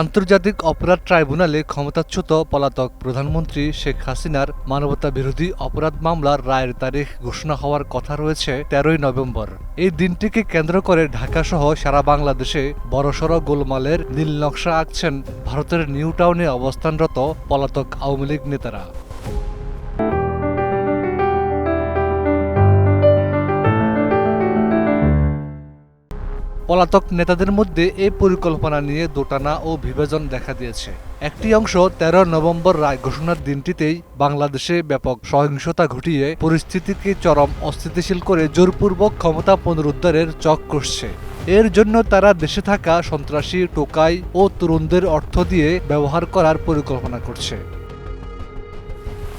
আন্তর্জাতিক অপরাধ ট্রাইব্যুনালে ক্ষমতাচ্যুত পলাতক প্রধানমন্ত্রী শেখ হাসিনার মানবতা বিরোধী অপরাধ মামলার রায়ের তারিখ ঘোষণা হওয়ার কথা রয়েছে তেরোই নভেম্বর। এই দিনটিকে কেন্দ্র করে ঢাকাসহ সারা বাংলাদেশে বড়সড় গোলমালের নীল নকশা আঁকছেন ভারতের নিউ টাউনে অবস্থানরত পলাতক আওয়ামী লীগ নেতারা। পলাতক নেতাদের মধ্যে এই পরিকল্পনা নিয়ে দোটানা ও বিভাজন দেখা দিয়েছে। একটি অংশ তেরো নভেম্বর রায় ঘোষণার দিনটিতেই বাংলাদেশে ব্যাপক সহিংসতা ঘটিয়ে পরিস্থিতিকে চরম অস্থিতিশীল করে জোরপূর্বক ক্ষমতা পুনরুদ্ধারের চক করছে এর জন্য তারা দেশে থাকা সন্ত্রাসী, টোকাই ও তরুণদের অর্থ দিয়ে ব্যবহার করার পরিকল্পনা করছে।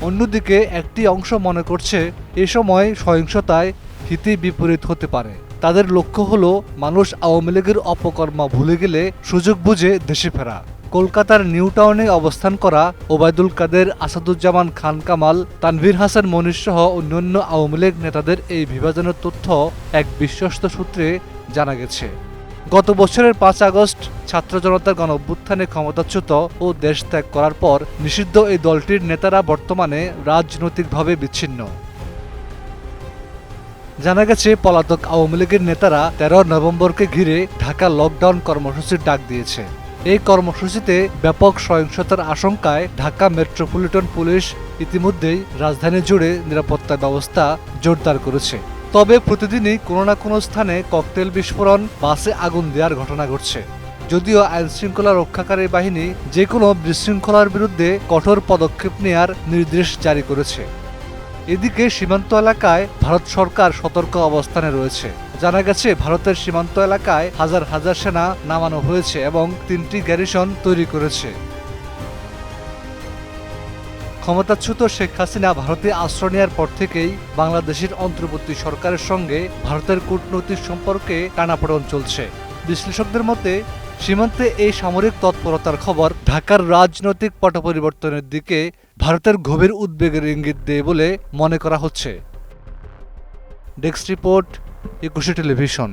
অন্যদিকে একটি অংশ মনে করছে, এ সময় সহিংসতায় হিতে বিপরীত হতে পারে। তাদের লক্ষ্য হলো মানুষ আওয়ামী লীগের অপকর্মা ভুলে গেলে সুযোগ বুঝে দেশে ফেরা। কলকাতার নিউ টাউনে অবস্থান করা ওবায়দুল কাদের, আসাদুজ্জামান খান কামাল, তানভীর হাসান মনির সহ অন্যান্য আওয়ামী লীগ নেতাদের এই বিভাজনের তথ্য এক বিশ্বস্ত সূত্রে জানা গেছে। গত বছরের পাঁচ আগস্ট ছাত্র জনতার গণ অভ্যুত্থানে ক্ষমতাচ্যুত ও দেশ ত্যাগ করার পর নিষিদ্ধ এই দলটির নেতারা বর্তমানে রাজনৈতিকভাবে বিচ্ছিন্ন। জানা গেছে, পলাতক আওয়ামী লীগের নেতারা তেরো নভেম্বরকে ঘিরে ঢাকা লকডাউন কর্মসূচির ডাক দিয়েছে। এই কর্মসূচিতে ব্যাপক সহিংসতার আশঙ্কায় ঢাকা মেট্রোপলিটন পুলিশ ইতিমধ্যেই রাজধানী জুড়ে নিরাপত্তা ব্যবস্থা জোরদার করেছে। তবে প্রতিদিনই কোনো না কোনো স্থানে ককটেল বিস্ফোরণ, বাসে আগুন দেওয়ার ঘটনা ঘটছে। যদিও আইনশৃঙ্খলা রক্ষাকারী বাহিনী যে কোনো বিশৃঙ্খলার বিরুদ্ধে কঠোর পদক্ষেপ নেয়ার নির্দেশ জারি করেছে। এদিকে সীমান্ত এলাকায় ভারত সরকার সতর্ক অবস্থানে রয়েছে। জানা গেছে, ভারতের সীমান্ত এলাকায় হাজার হাজার সেনা নামানো হয়েছে এবং তিনটি গ্যারিসন তৈরি করেছে। ক্ষমতাচ্যুত শেখ হাসিনা ভারতে আশ্রয় নেওয়ার পর থেকেই বাংলাদেশের অন্তর্বর্তী সরকারের সঙ্গে ভারতের কূটনৈতিক সম্পর্কে টানাপোড়েন চলছে। বিশ্লেষকদের মতে সীমান্তে এই সামরিক তৎপরতার খবর ঢাকার রাজনৈতিক পট পরিবর্তনের দিকে ভারতের গভীর উদ্বেগের ইঙ্গিত দেয় বলে মনে করা হচ্ছে। Desk report, Ekushey television.